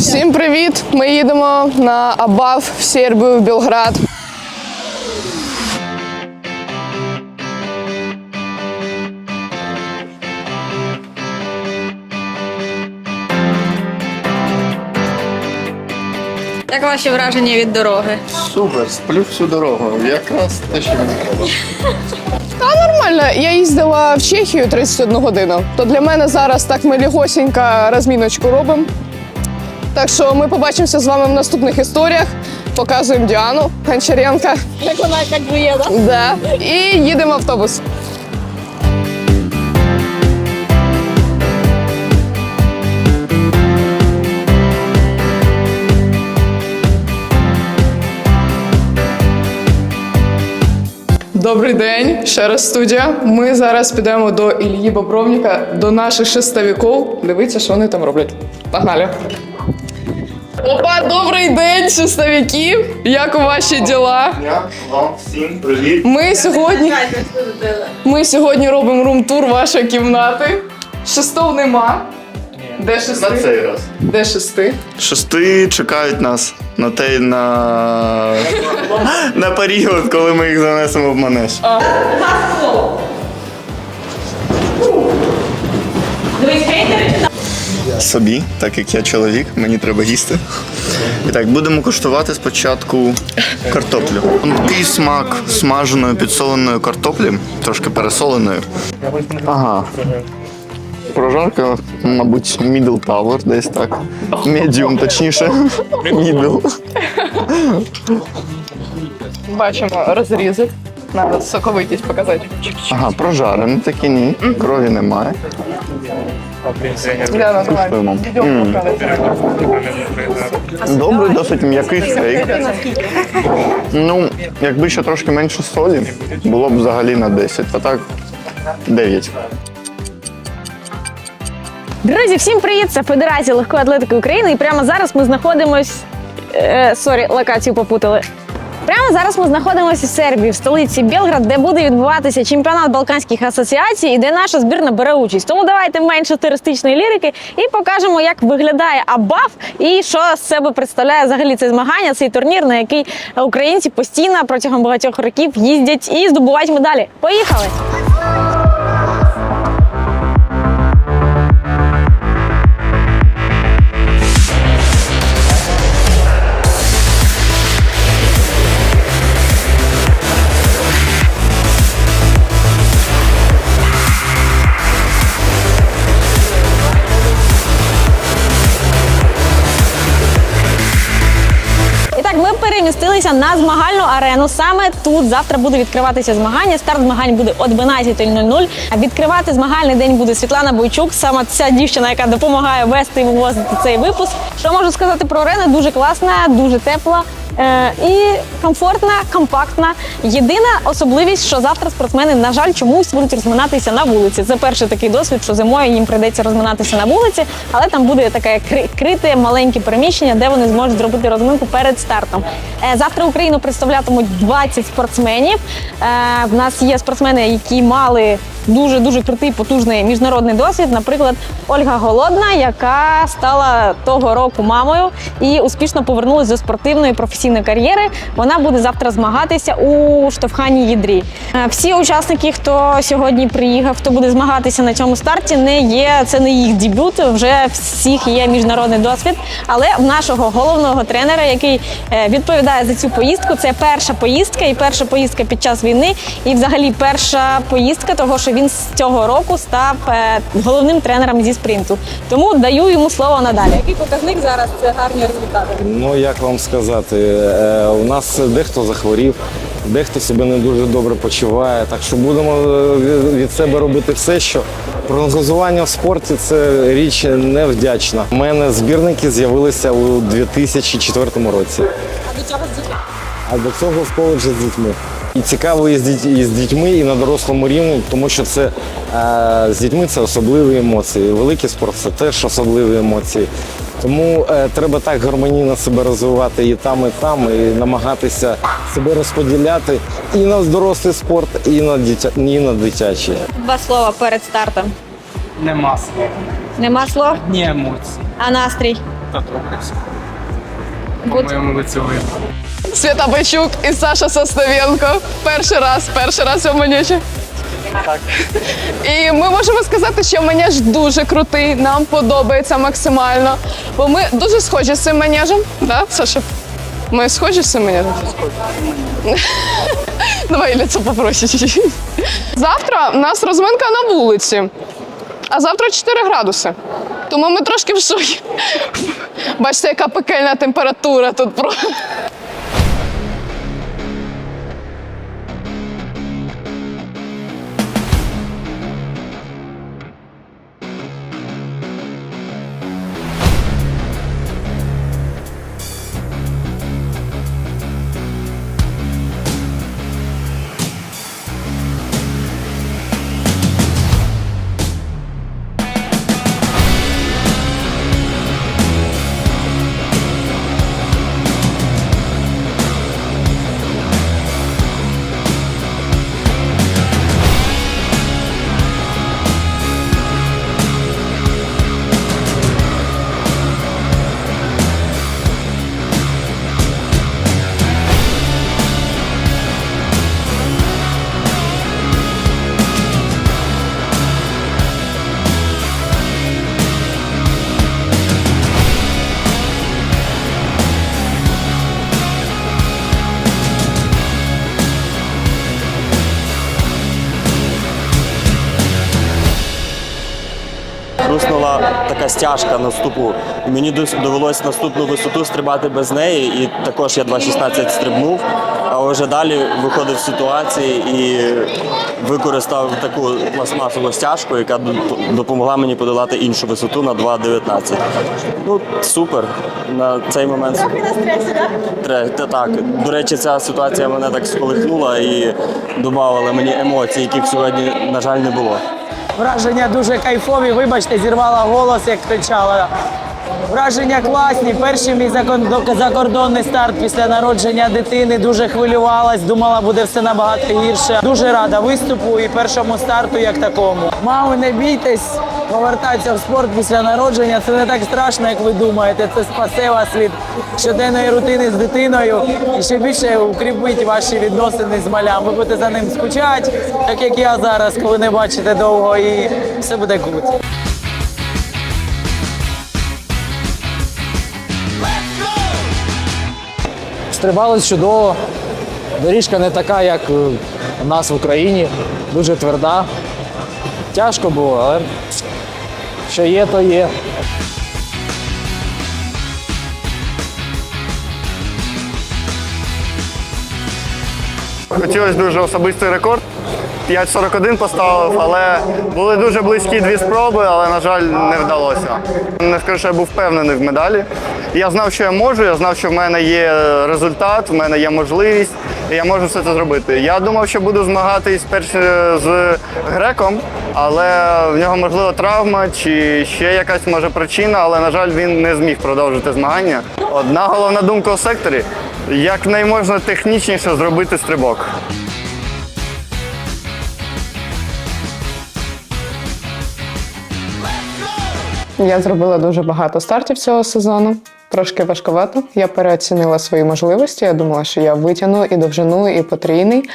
Всім привіт! Ми їдемо на Абав в Сербію, в Білград. Як ваші враження від дороги? Супер, сплю всю дорогу. Якраз те, що мені треба. Та нормально, я їздила в Чехію 31 годину. То для мене зараз так ми лігосінько розміночку робимо. Так що ми побачимося з вами в наступних історіях. Показуємо Діану Гончаренко. Як вона як би є, да? Да. І їдемо в автобус. Добрий день, ще раз студія. Ми зараз підемо до Ільї Бобровніка, до наших шестовиків. Дивіться, що вони там роблять. Погнали. Опа, добрий день, шестовики! Як у ваші діла? Я вам всім привіт. Ми сьогодні, ми сьогодні робимо рум-тур вашої кімнати. Шестов нема. Де На шести? цей раз. Де шести? Шести чекають нас на той на, на період, коли ми їх занесемо в манеж. Собі, так як я чоловік, мені треба їсти. І так, будемо куштувати спочатку картоплю. Такий смак смаженої підсоленої картоплі, трошки пересоленої. Ага. Прожарка, мабуть, middle tower, десь так. Medium, точніше. Middle. Бачимо розрізи. Надо соковитість показати. Ага, прожарений такі ні. Крові немає. Куштуємо. М. Добрий, досить м'який стейк. Ну, якби ще трошки менше солі, було б взагалі на 10, а так 9. Друзі, всім привіт! Це Федерація легкої атлетики України. І прямо зараз ми знаходимось. Е, сорі, локацію попутали. Прямо зараз ми знаходимося в Сербії, в столиці Белград, де буде відбуватися чемпіонат Балканських асоціацій і де наша збірна бере участь. Тому давайте менше туристичної лірики і покажемо, як виглядає Абаф і що з себе представляє взагалі це змагання, цей турнір, на який українці постійно протягом багатьох років їздять і здобувають медалі. Поїхали! Перемістилися на змагальну арену. Саме тут завтра буде відкриватися змагання. Старт змагань буде о 12.00. А відкривати змагальний день буде Світлана Бойчук, саме ця дівчина, яка допомагає вести вивозити цей випуск. Що можу сказати про арену? Дуже класна, дуже тепла. Е, І комфортна, компактна. Єдина особливість, що завтра спортсмени, на жаль, чомусь будуть розминатися на вулиці. Це перший такий досвід, що зимою їм прийдеться розминатися на вулиці, але там буде таке кри- крите маленьке приміщення, де вони зможуть зробити розминку перед стартом. Е, Завтра Україну представлятимуть 20 спортсменів. Е, В нас є спортсмени, які мали дуже дуже крутий потужний міжнародний досвід. Наприклад, Ольга Голодна, яка стала того року мамою і успішно повернулася до спортивної професійної кар'єри. Вона буде завтра змагатися у штовханні ядрі. Е, Всі учасники, хто сьогодні приїхав, хто буде змагатися на цьому старті, не є це не їх дебют. Вже всіх є міжнародний досвід. Але в нашого головного тренера, який е, відповідає за цю поїздку, це перша поїздка і перша поїздка під час війни, і взагалі перша поїздка, того що він з цього року став е, головним тренером зі спринту. Тому даю йому слово надалі. Який показник зараз це гарні результати? Ну як вам сказати, е, у нас дехто захворів, дехто себе не дуже добре почуває. Так що будемо е, від- від себе робити все, що прогнозування в спорті це річ невдячна. У мене збірники з'явилися у 2004 році. А до цього з дітьми? А до цього в коледжі з дітьми. І цікаво і з, і з дітьми, і на дорослому рівні, тому що це е, з дітьми це особливі емоції. Великий спорт це теж особливі емоції. Тому е, треба так гармонійно себе розвивати і там, і там, і намагатися себе розподіляти і на дорослий спорт, і на дитя, і на дитячий. Два слова перед стартом. Нема слов. Нема слов, Ні емоцій. а настрій. Та По-моєму, лицевий. Свята Байчук і Саша Составенко. Перший раз, перший раз у Манежі. Так. І ми можемо сказати, що манеж дуже крутий, нам подобається максимально. Бо ми дуже схожі з цим манежем. Да, Саша? Ми схожі з цим манежем? Давай попроще чуть-чуть. Завтра у нас розминка на вулиці, а завтра 4 градуси. Тому ми трошки в шокі. Бачите, яка пекельна температура тут. Така стяжка наступу. І мені довелося наступну висоту стрибати без неї. І також я 2.16 стрибнув. А вже далі виходив з ситуації і використав таку пластмасову стяжку, яка допомогла мені подолати іншу висоту на 2.19. Ну, супер. На цей момент. Тре- та так. До речі, ця ситуація мене так сколихнула і додавала мені емоцій, яких сьогодні, на жаль, не було. Враження дуже кайфові. Вибачте, зірвала голос, як кричала. Враження класні. Перший мій закордонний старт після народження дитини. Дуже хвилювалась, думала, буде все набагато гірше. Дуже рада виступу і першому старту як такому. Мами, не бійтесь, повертатися в спорт після народження. Це не так страшно, як ви думаєте. Це спасе вас від щоденної рутини з дитиною і ще більше укріпить ваші відносини з малям. Ви будете за ним скучати, так як я зараз, коли не бачите довго, і все буде гуд. Стрибалось чудово. Доріжка не така, як у нас в Україні, дуже тверда. Тяжко було, але що є, то є. Хотілося дуже особистий рекорд. 5.41 поставив, але були дуже близькі дві спроби, але, на жаль, не вдалося. Не скажу, що я був впевнений в медалі. Я знав, що я можу, я знав, що в мене є результат, в мене є можливість, і я можу все це зробити. Я думав, що буду змагатись перше з греком, але в нього можливо травма чи ще якась може причина, але на жаль, він не зміг продовжити змагання. Одна головна думка у секторі якнайможна технічніше зробити стрибок. Я зробила дуже багато стартів цього сезону. Трошки важкувато. Я переоцінила свої можливості. Я думала, що я витягну і довжину, і потрійний.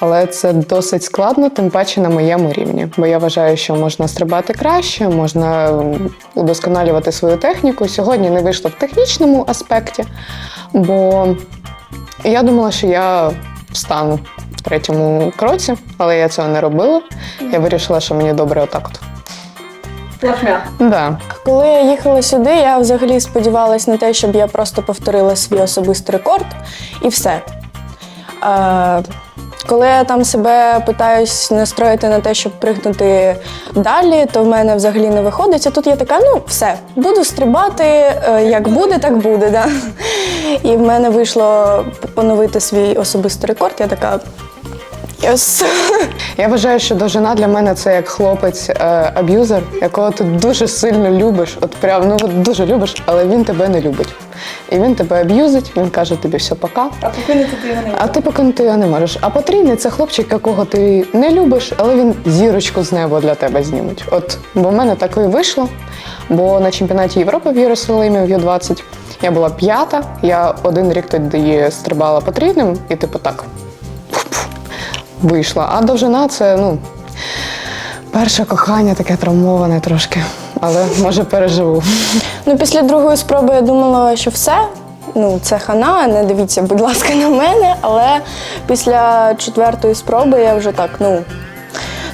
Але це досить складно, тим паче на моєму рівні. Бо я вважаю, що можна стрибати краще, можна удосконалювати свою техніку. Сьогодні не вийшло в технічному аспекті, бо я думала, що я встану в третьому кроці, але я цього не робила. Я вирішила, що мені добре отак от. Да. Коли я їхала сюди, я взагалі сподівалась на те, щоб я просто повторила свій особистий рекорд і все. Е, коли я там себе питаюсь настроїти на те, щоб пригнути далі, то в мене взагалі не виходить. А тут я така, ну все, буду стрибати, е, як буде, так буде. Да? І в мене вийшло поновити свій особистий рекорд. Я така. Yes. Я вважаю, що довжина для мене це як хлопець е, якого ти дуже сильно любиш, от прям ну от дуже любиш, але він тебе не любить. і він тебе аб'юзить, він каже тобі все пока. А покинути ти його не А ти покинути його не можеш. А потрійний це хлопчик, якого ти не любиш, але він зірочку з неба для тебе знімуть. От бо в мене такої вийшло. Бо на чемпіонаті Європи в Єрусалимі в Ю-20 я була п'ята, я один рік тоді стрибала потрійним, і типу так вийшла. А довжина це ну. Перше кохання таке травмоване трошки, але може переживу. Ну, після другої спроби я думала, що все. Ну, це хана, не дивіться, будь ласка, на мене. Але після четвертої спроби я вже так, ну,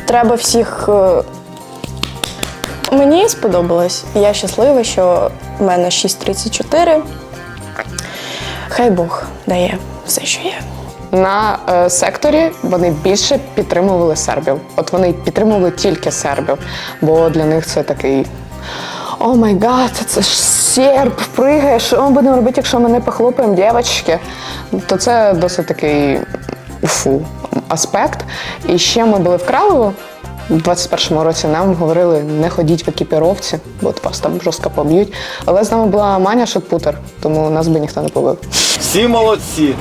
треба всіх. е, Мені сподобалось. Я щаслива, що в мене 6.34. Хай Бог дає все, що є. На е, секторі вони більше підтримували сербів. От вони підтримували тільки сербів, бо для них це такий. О май гад, це ж серб, пригає, що ми будемо робити, якщо ми не похлопаємо дівчатки. То це досить такий фу, аспект. І ще ми були в Кралево. У 21-му році нам говорили, не ходіть в екіпіровці, бо от вас там жорстко поб'ють. Але з нами була Маня Шотпутер, тому нас би ніхто не побив. Всі молодці.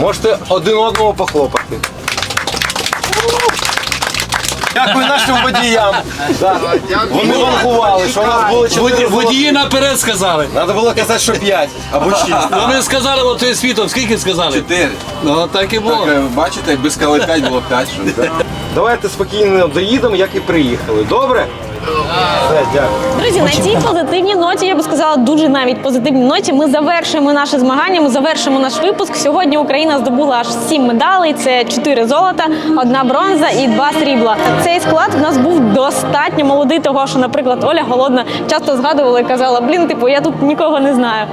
Можете один одного похлопати. Дякую нашим водіям. Да. Вони вангували, що у нас було 4 Водії наперед сказали. Треба було казати, що 5 або 6. Вони сказали, от ти світом, скільки сказали? Чотири. Ну так і було. Так, е, бачите, якби сказали п'ять, було п'ять. Що? Давайте спокійно доїдемо, як і приїхали. Добре? Все, дякую. Друзі, на цій позитивній ноті, я би сказала, дуже навіть позитивній ноті. Ми завершуємо наше змагання. Ми завершимо наш випуск. Сьогодні Україна здобула аж сім медалей. Це чотири золота, одна бронза і два срібла. Цей склад в нас був достатньо молодий, того що, наприклад, Оля Голодна часто згадувала і казала: блін, типу, я тут нікого не знаю.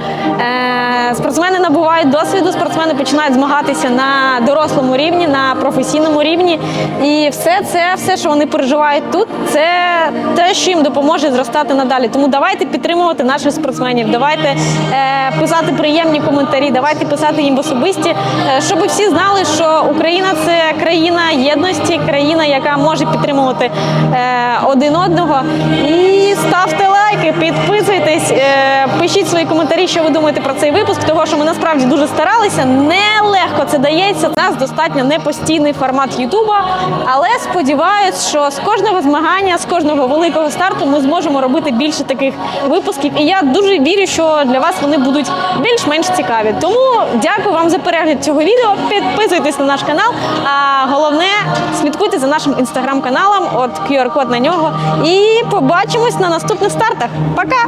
Е, спортсмени набувають досвіду, спортсмени починають змагатися на дорослому рівні, на професійному рівні. І все це, все, що вони переживають тут, це те, що їм допоможе зростати надалі. Тому давайте підтримувати наших спортсменів, давайте е, писати приємні коментарі, давайте писати їм в особисті, е, щоб всі знали, що Україна це країна єдності, країна, яка може підтримувати е, один одного. І ставте лайки, підписуйтесь, е, пишіть свої коментарі, що ви думаєте про цей випуск. Того, що ми насправді дуже старалися. Нелегко це дається. У нас достатньо непостійний формат Ютуба, але сподіваюсь, що з кожного змагання, з кожного великого старту ми зможемо робити більше таких випусків. І я дуже вірю, що для вас вони будуть більш-менш цікаві. Тому дякую вам за перегляд цього відео. Підписуйтесь на наш канал. А головне, слідкуйте за нашим інстаграм-каналом. От QR-код на нього. І побачимось на наступних стартах. Пока!